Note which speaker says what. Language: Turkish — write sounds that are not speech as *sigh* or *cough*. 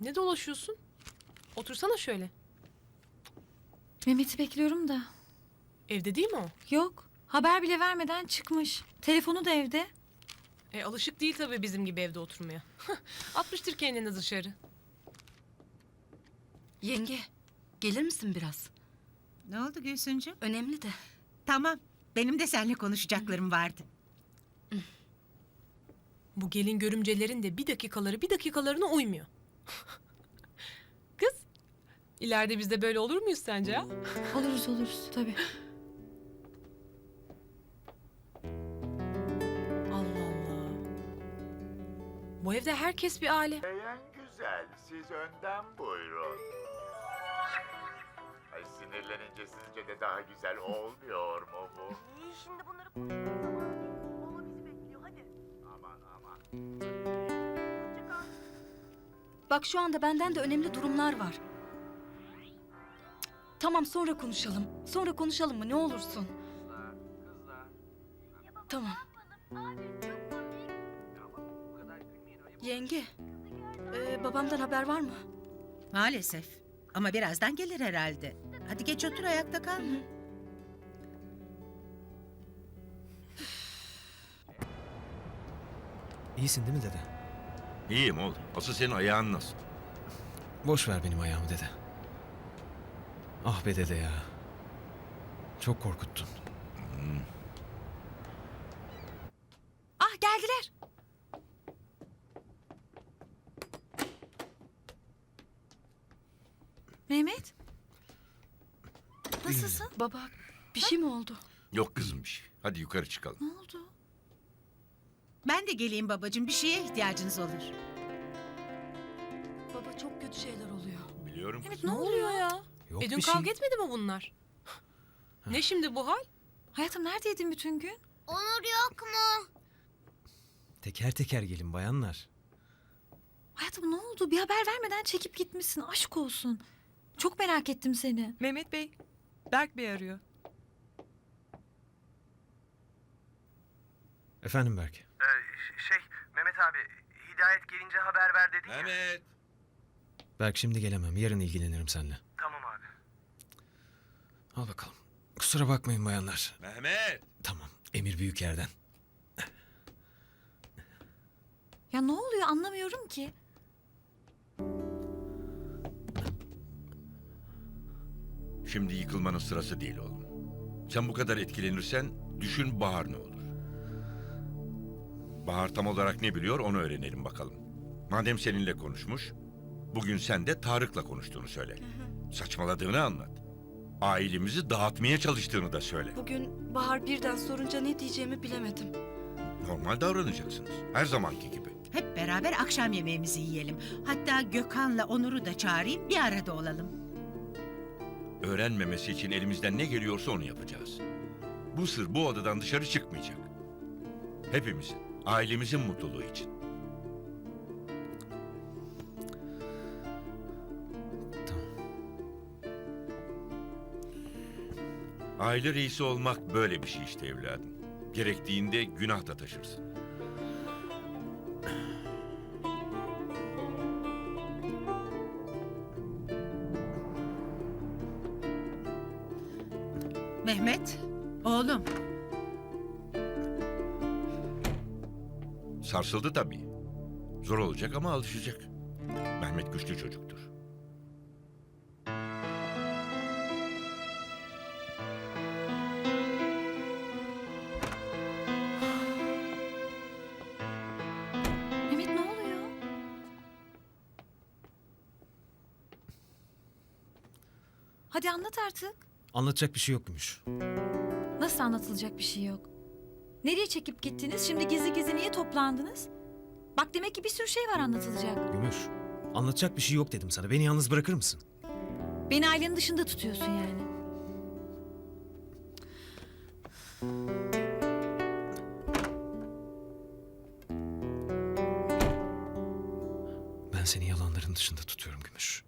Speaker 1: Ne dolaşıyorsun? Otursana şöyle.
Speaker 2: Mehmet'i bekliyorum da.
Speaker 1: Evde değil mi o?
Speaker 2: Yok. Haber bile vermeden çıkmış. Telefonu da evde.
Speaker 1: E, alışık değil tabii bizim gibi evde oturmaya. Atmıştır kendini dışarı.
Speaker 3: Yenge, gelir misin biraz?
Speaker 4: Ne oldu Gülsüncüğüm?
Speaker 3: Önemli de.
Speaker 4: Tamam. Benim de seninle konuşacaklarım vardı.
Speaker 1: Bu gelin görümcelerin de bir dakikaları bir dakikalarına uymuyor. *laughs* Kız, ileride biz de böyle olur muyuz sence ha?
Speaker 2: Oluruz oluruz tabii.
Speaker 1: Allah Allah. Bu evde herkes bir aile.
Speaker 5: Beğen güzel. Siz önden buyurun. Ay sinirlenince sizce de daha güzel olmuyor mu bu?
Speaker 6: İyi şimdi bunları
Speaker 3: Bak şu anda benden de önemli durumlar var. Tamam sonra konuşalım. Sonra konuşalım mı ne olursun. Tamam. Yenge, e, babamdan haber var mı?
Speaker 4: Maalesef. Ama birazdan gelir herhalde. Hadi geç otur ayakta kalma.
Speaker 7: İyisin değil mi dede?
Speaker 8: İyiyim oğlum. Asıl senin ayağın nasıl?
Speaker 7: Boş ver benim ayağımı dede. Ah be dede ya. Çok korkuttun.
Speaker 2: Ah geldiler. Mehmet. Nasılsın?
Speaker 3: Baba, bir şey mi oldu?
Speaker 8: Yok kızım bir şey. Hadi yukarı çıkalım.
Speaker 2: Ne oldu?
Speaker 4: Ben de geleyim babacığım. Bir şeye ihtiyacınız olur.
Speaker 3: Baba çok kötü şeyler oluyor.
Speaker 8: Biliyorum
Speaker 2: Mehmet
Speaker 8: kızım.
Speaker 2: ne oluyor ya?
Speaker 7: Yok
Speaker 1: e dün
Speaker 7: bir şey.
Speaker 1: kavga etmedi mi bunlar? ne şimdi bu hal?
Speaker 2: Hayatım neredeydin bütün gün?
Speaker 6: Onur yok mu?
Speaker 7: Teker teker gelin bayanlar.
Speaker 2: Hayatım ne oldu? Bir haber vermeden çekip gitmişsin. Aşk olsun. Çok merak ettim seni.
Speaker 9: Mehmet Bey, Berk Bey arıyor.
Speaker 7: Efendim Berk.
Speaker 10: Şey, Mehmet abi, Hidayet gelince haber ver dedin ya.
Speaker 8: Mehmet.
Speaker 7: Berk şimdi gelemem. Yarın ilgilenirim seninle.
Speaker 10: Tamam abi.
Speaker 7: Al bakalım. Kusura bakmayın bayanlar.
Speaker 8: Mehmet.
Speaker 7: Tamam. Emir büyük yerden.
Speaker 2: Ya ne oluyor anlamıyorum ki.
Speaker 8: Şimdi yıkılmanın sırası değil oğlum. Sen bu kadar etkilenirsen düşün Bahar ne olur. Bahar tam olarak ne biliyor onu öğrenelim bakalım. Madem seninle konuşmuş, bugün sen de Tarık'la konuştuğunu söyle. Saçmaladığını anlat. Ailemizi dağıtmaya çalıştığını da söyle.
Speaker 3: Bugün Bahar birden sorunca ne diyeceğimi bilemedim.
Speaker 8: Normal davranacaksınız. Her zamanki gibi.
Speaker 4: Hep beraber akşam yemeğimizi yiyelim. Hatta Gökhan'la Onur'u da çağırayım bir arada olalım.
Speaker 8: Öğrenmemesi için elimizden ne geliyorsa onu yapacağız. Bu sır bu odadan dışarı çıkmayacak. Hepimizin, ailemizin mutluluğu için. Aile reisi olmak böyle bir şey işte evladım. Gerektiğinde günah da taşırsın.
Speaker 4: Mehmet, oğlum.
Speaker 8: Sarsıldı tabii. Zor olacak ama alışacak. Mehmet güçlü çocuktur.
Speaker 2: Mehmet ne oluyor? Hadi anlat artık.
Speaker 7: Anlatacak bir şey yok Gümüş.
Speaker 2: Nasıl anlatılacak bir şey yok? Nereye çekip gittiniz? Şimdi gizli gizli niye toplandınız? Bak demek ki bir sürü şey var anlatılacak.
Speaker 7: Gümüş. Anlatacak bir şey yok dedim sana. Beni yalnız bırakır mısın?
Speaker 2: Beni ailenin dışında tutuyorsun yani.
Speaker 7: Ben seni yalanların dışında tutuyorum Gümüş.